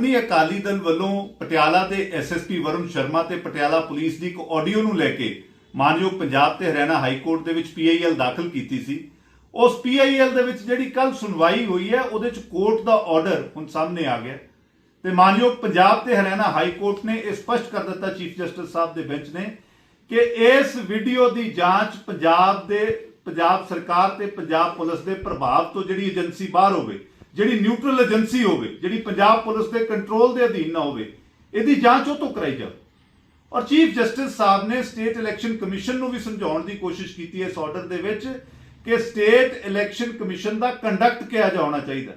ਸ਼੍ਰੋਮਣੀ ਅਕਾਲੀ ਦਲ ਵੱਲੋਂ ਪਟਿਆਲਾ ਦੇ ਐਸਐਸਪੀ ਵਰੁਣ ਸ਼ਰਮਾ ਤੇ ਪਟਿਆਲਾ ਪੁਲਿਸ ਦੀ ਇੱਕ ਆਡੀਓ ਨੂੰ ਲੈ ਕੇ ਮਾਨਯੋਗ ਪੰਜਾਬ ਤੇ ਹਰਿਆਣਾ ਹਾਈ ਕੋਰਟ ਦੇ ਵਿੱਚ ਪੀਆਈਐਲ ਦਾਖਲ ਕੀਤੀ ਸੀ। ਉਸ ਪੀਆਈਐਲ ਦੇ ਵਿੱਚ ਜਿਹੜੀ ਕੱਲ ਸੁਣਵਾਈ ਹੋਈ ਹੈ, ਉਹਦੇ ਵਿੱਚ ਕੋਰਟ ਦਾ ਆਰਡਰ ਹੁਣ ਸਾਹਮਣੇ ਆ ਗਿਆ। ਤੇ ਮਾਨਯੋਗ ਪੰਜਾਬ ਤੇ ਹਰਿਆਣਾ ਹਾਈ ਕੋਰਟ ਨੇ ਇਹ ਸਪਸ਼ਟ ਕਰ ਦਿੱਤਾ ਚੀਫ ਜਸਟਿਸ ਸਾਹਿਬ ਦੇ ਬੈਂਚ ਨੇ ਕਿ ਇਸ ਵੀਡੀਓ ਦੀ ਜਾਂਚ ਪੰਜਾਬ ਦੇ, ਪੰਜਾਬ ਸਰਕਾਰ ਤੇ ਪੰਜਾਬ ਪੁਲਿਸ ਦੇ ਪ੍ਰਭਾਵ ਤੋਂ ਜਿਹੜੀ ਏਜੰਸੀ ਬਾਹਰ ਹੋਵੇ ਜਿਹੜੀ ਨਿਊਟਰਲ ਏਜੰਸੀ ਹੋਵੇ, ਜਿਹੜੀ ਪੰਜਾਬ ਪੁਲਿਸ ਦੇ ਕੰਟਰੋਲ ਦੇ ਅਧੀਨ ਨਾ ਹੋਵੇ, ਇਹਦੀ ਜਾਂਚ ਉਹ ਤੋਂ ਕਰਾਈ ਜਾਵੇ। ਔਰ ਚੀਫ ਜਸਟਿਸ ਸਾਹਿਬ ਨੇ ਸਟੇਟ ਇਲੈਕਸ਼ਨ ਕਮਿਸ਼ਨ ਨੂੰ ਵੀ ਸਮਝਾਉਣ ਦੀ ਕੋਸ਼ਿਸ਼ ਕੀਤੀ ਹੈ ਇਸ ਆਰਡਰ ਦੇ ਵਿੱਚ ਕਿ ਸਟੇਟ ਇਲੈਕਸ਼ਨ ਕਮਿਸ਼ਨ ਦਾ ਕੰਡਕਟ ਕਿਹਾ ਜਾਣਾ ਚਾਹੀਦਾ।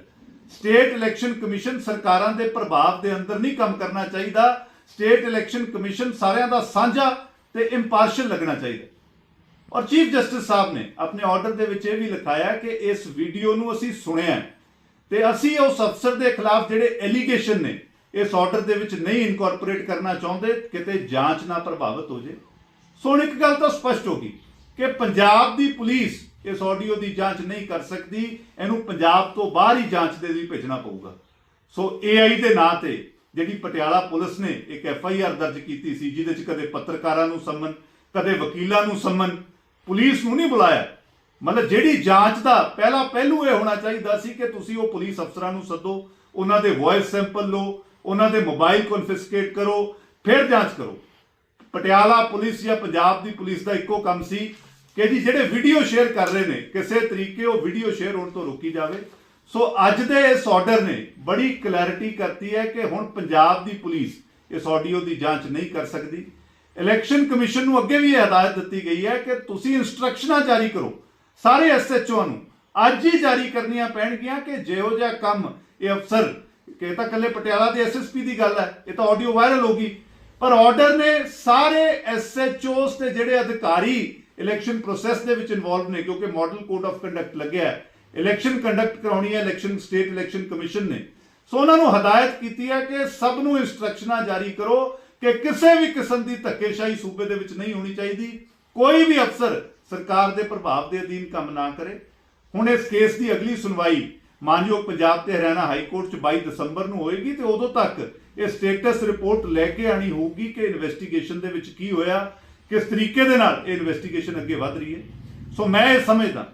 ਸਟੇਟ ਇਲੈਕਸ਼ਨ ਕਮਿਸ਼ਨ ਸਰਕਾਰਾਂ ਦੇ ਪ੍ਰਭਾਵ ਦੇ ਅੰਦਰ ਨਹੀਂ ਕੰਮ ਕਰਨਾ ਚਾਹੀਦਾ। ਸਟੇਟ ਇਲੈਕਸ਼ਨ ਕਮਿਸ਼ਨ ਸਾਰਿਆਂ ਦਾ ਸਾਂਝਾ ਤੇ ਇੰਪਾਰਸ਼ਲ ਲੱਗਣਾ ਚਾਹੀਦਾ। ਔਰ ਚੀਫ ਜਸਟਿਸ ਸਾਹਿਬ ਨੇ ਆਪਣੇ ਆਰਡਰ ਦੇ ਵਿੱਚ ਇਹ ਵੀ ਲਿਖਾਇਆ ਕਿ ਇਸ ਵੀਡੀਓ ਨੂੰ ਅਸੀਂ ਸੁਣਿਆ ਤੇ ਅਸੀਂ ਉਸ ਅਫਸਰ ਦੇ ਖਿਲਾਫ ਜਿਹੜੇ ਐਲੀਗੇਸ਼ਨ ਨੇ, ਇਸ ਆਰਡਰ ਦੇ ਵਿੱਚ ਨਹੀਂ ਇਨਕੋਰਪੋਰੇਟ ਕਰਨਾ ਚਾਹੁੰਦੇ, ਕਿਤੇ ਜਾਂਚ ਨਾ ਪ੍ਰਭਾਵਿਤ ਹੋ ਜੇ। ਸੋ ਹੁਣ ਇੱਕ ਗੱਲ ਤਾਂ ਸਪਸ਼ਟ ਹੋ ਗਈ ਕਿ ਪੰਜਾਬ ਦੀ ਪੁਲਿਸ ਇਸ ਆਡੀਓ ਦੀ ਜਾਂਚ ਨਹੀਂ ਕਰ ਸਕਦੀ, ਇਹਨੂੰ ਪੰਜਾਬ ਤੋਂ ਬਾਹਰ ਹੀ ਜਾਂਚ ਦੇ ਲਈ ਭੇਜਣਾ ਪਊਗਾ। ਸੋ ਏਆਈ ਦੇ ਨਾਂ ਤੇ ਜਿਹੜੀ ਪਟਿਆਲਾ ਪੁਲਿਸ ਨੇ ਇੱਕ ਐਫ ਆਈ ਆਰ ਦਰਜ ਕੀਤੀ ਸੀ, ਜਿਹਦੇ 'ਚ ਕਦੇ ਪੱਤਰਕਾਰਾਂ ਨੂੰ ਸੰਮਨ, ਕਦੇ ਵਕੀਲਾਂ ਨੂੰ ਸੰਮਨ, ਪੁਲਿਸ ਨੂੰ ਨਹੀਂ ਬੁਲਾਇਆ। ਮਤਲਬ ਜਿਹੜੀ ਜਾਂਚ ਦਾ ਪਹਿਲਾ ਪਹਿਲੂ ਇਹ ਹੋਣਾ ਚਾਹੀਦਾ ਸੀ ਕਿ ਤੁਸੀਂ ਉਹ ਪੁਲਿਸ ਅਫਸਰਾਂ ਨੂੰ ਸੱਦੋ, ਉਹਨਾਂ ਦੇ ਵੌਇਸ ਸੈਂਪਲ ਲਓ, ਉਹਨਾਂ ਦੇ ਮੋਬਾਈਲ ਕਨਫਿਸਕੇਟ ਕਰੋ, ਫਿਰ ਜਾਂਚ ਕਰੋ। ਪਟਿਆਲਾ ਪੁਲਿਸ ਜਾਂ ਪੰਜਾਬ ਦੀ ਪੁਲਿਸ ਦਾ ਇੱਕੋ ਕੰਮ ਸੀ ਕਿ ਜੀ ਜਿਹੜੇ ਵੀਡੀਓ ਸ਼ੇਅਰ ਕਰ ਰਹੇ ਨੇ, ਕਿਸੇ ਤਰੀਕੇ ਉਹ ਵੀਡੀਓ ਸ਼ੇਅਰ ਹੋਣ ਤੋਂ ਰੋਕੀ ਜਾਵੇ। ਸੋ ਅੱਜ ਦੇ ਇਸ ਆਰਡਰ ਨੇ ਬੜੀ ਕਲੈਰਿਟੀ ਕਰਤੀ ਹੈ ਕਿ ਹੁਣ ਪੰਜਾਬ ਦੀ ਪੁਲਿਸ ਇਸ ਆਡੀਓ ਦੀ ਜਾਂਚ ਨਹੀਂ ਕਰ ਸਕਦੀ। ਇਲੈਕਸ਼ਨ ਕਮਿਸ਼ਨ ਨੂੰ ਅੱਗੇ ਵੀ ਇਹ ਹਦਾਇਤ ਦਿੱਤੀ ਗਈ ਹੈ ਕਿ ਤੁਸੀਂ ਇਨਸਟਰਕਸ਼ਨਾਂ ਜਾਰੀ ਕਰੋ। ਸਾਰੇ ਐਸਐਚਓ ਨੂੰ। ਅੱਜ ਹੀ ਜਾਰੀ ਕਰਨੀਆਂ ਪੈਣਗੀਆਂ ਕਿ ਜਿਹੋ ਜਿਹਾ ਕੰਮ ਇਹ ਅਫਸਰ, ਕਿ ਇਹ ਤਾਂ ਕੱਲੇ ਪਟਿਆਲਾ ਦੇ ਐਸਐਸਪੀ ਦੀ ਗੱਲ ਹੈ, ਇਹ ਤਾਂ ਆਡੀਓ ਵਾਇਰਲ ਹੋ ਗਈ। ਪਰ ਆਰਡਰ ਨੇ ਸਾਰੇ ਐਸਐਚਓਸ ਤੇ ਜਿਹੜੇ ਅਧਿਕਾਰੀ ਇਲੈਕਸ਼ਨ ਪ੍ਰੋਸੈਸ ਦੇ ਵਿੱਚ ਇਨਵੋਲਵ ਨੇ, ਕਿਉਂਕਿ ਮਾਡਲ ਕੋਡ ਆਫ ਕੰਡਕਟ ਲੱਗਿਆ ਹੈ ਇਲੈਕਸ਼ਨ ਕੰਡਕਟ ਕਰਾਉਣੀ ਹੈ ਇਲੈਕਸ਼ਨ ਸਟੇਟ ਇਲੈਕਸ਼ਨ ਕਮਿਸ਼ਨ ਨੇ। ਸੋ ਉਹਨਾਂ ਨੂੰ ਹਦਾਇਤ ਕੀਤੀ ਹੈ ਕਿ ਸਭ ਨੂੰ ਇਨਸਟਰਕਸ਼ਨਾਂ ਜਾਰੀ ਕਰੋ ਕਿ ਕਿਸੇ ਵੀ ਕਿਸਮ ਦੀ ਧੱਕੇਸ਼ਾਹੀ ਸੂਬੇ ਦੇ ਵਿੱਚ ਨਹੀਂ ਹੋਣੀ ਚਾਹੀਦੀ। ਕੋਈ ਵੀ ਅਫਸਰ ਸਰਕਾਰ ਦੇ ਪ੍ਰਭਾਵ ਦੇ ਅਧੀਨ ਕੰਮ ਨਾ ਕਰੇ। ਹੁਣ ਇਸ ਕੇਸ ਦੀ ਅਗਲੀ ਸੁਣਵਾਈ ਮਾਨਯੋਗ ਪੰਜਾਬ ਤੇ ਹਰਿਆਣਾ ਹਾਈ ਕੋਰਟ ਚ 22 ਦਸੰਬਰ ਨੂੰ ਹੋਏਗੀ ਤੇ ਉਦੋਂ ਤੱਕ ਇਹ ਸਟੇਟਸ ਰਿਪੋਰਟ ਲੈ ਕੇ ਆਣੀ ਹੋਊਗੀ ਕਿ ਇਨਵੈਸਟੀਗੇਸ਼ਨ ਦੇ ਵਿੱਚ ਕੀ ਹੋਇਆ, ਕਿਸ ਤਰੀਕੇ ਦੇ ਨਾਲ ਇਹ ਇਨਵੈਸਟੀਗੇਸ਼ਨ ਅੱਗੇ ਵਧ ਰਹੀ ਹੈ। ਸੋ ਮੈਂ ਇਹ ਸਮਝਦਾ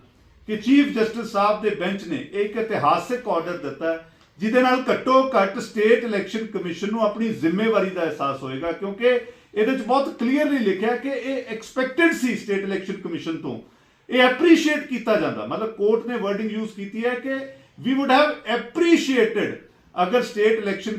ਕਿ ਚੀਫ ਜਸਟਿਸ ਸਾਹਿਬ ਦੇ ਬੈਂਚ ਨੇ ਇੱਕ ਇਤਿਹਾਸਿਕ ਆਰਡਰ ਦਿੱਤਾ ਜਿਹਦੇ ਨਾਲ ਘੱਟੋ ਘੱਟ ਸਟੇਟ ਇਲੈਕਸ਼ਨ ਕਮਿਸ਼ਨ ਨੂੰ ਆਪਣੀ ਜ਼ਿੰਮੇਵਾਰੀ ਦਾ ਅਹਿਸਾਸ ਹੋਏਗਾ, ਕਿਉਂਕਿ ਇਹਦੇ ਵਿੱਚ ਬਹੁਤ ਕਲੀਅਰਲੀ ਲਿਖਿਆ ਕਿ ਇਹ ਐਕਸਪੈਕਟਡ ਸੀ ਸਟੇਟ ਇਲੈਕਸ਼ਨ ਕਮਿਸ਼ਨ ਤੋਂ। ਇਹ ਐਪਰੀਸ਼ੀਏਟ ਕੀਤਾ ਜਾਂਦਾ। ਮਤਲਬ ਕੋਰਟ ਨੇ ਵਰਡਿੰਗ ਯੂਜ਼ ਕੀਤੀ ਹੈ ਕਿ ਵੀ ਊਡ ਹੈਵ ਐਪਰੀਸ਼ੀਏਟਡ ਅਗਰ ਸਟੇਟ ਇਲੈਕਸ਼ਨ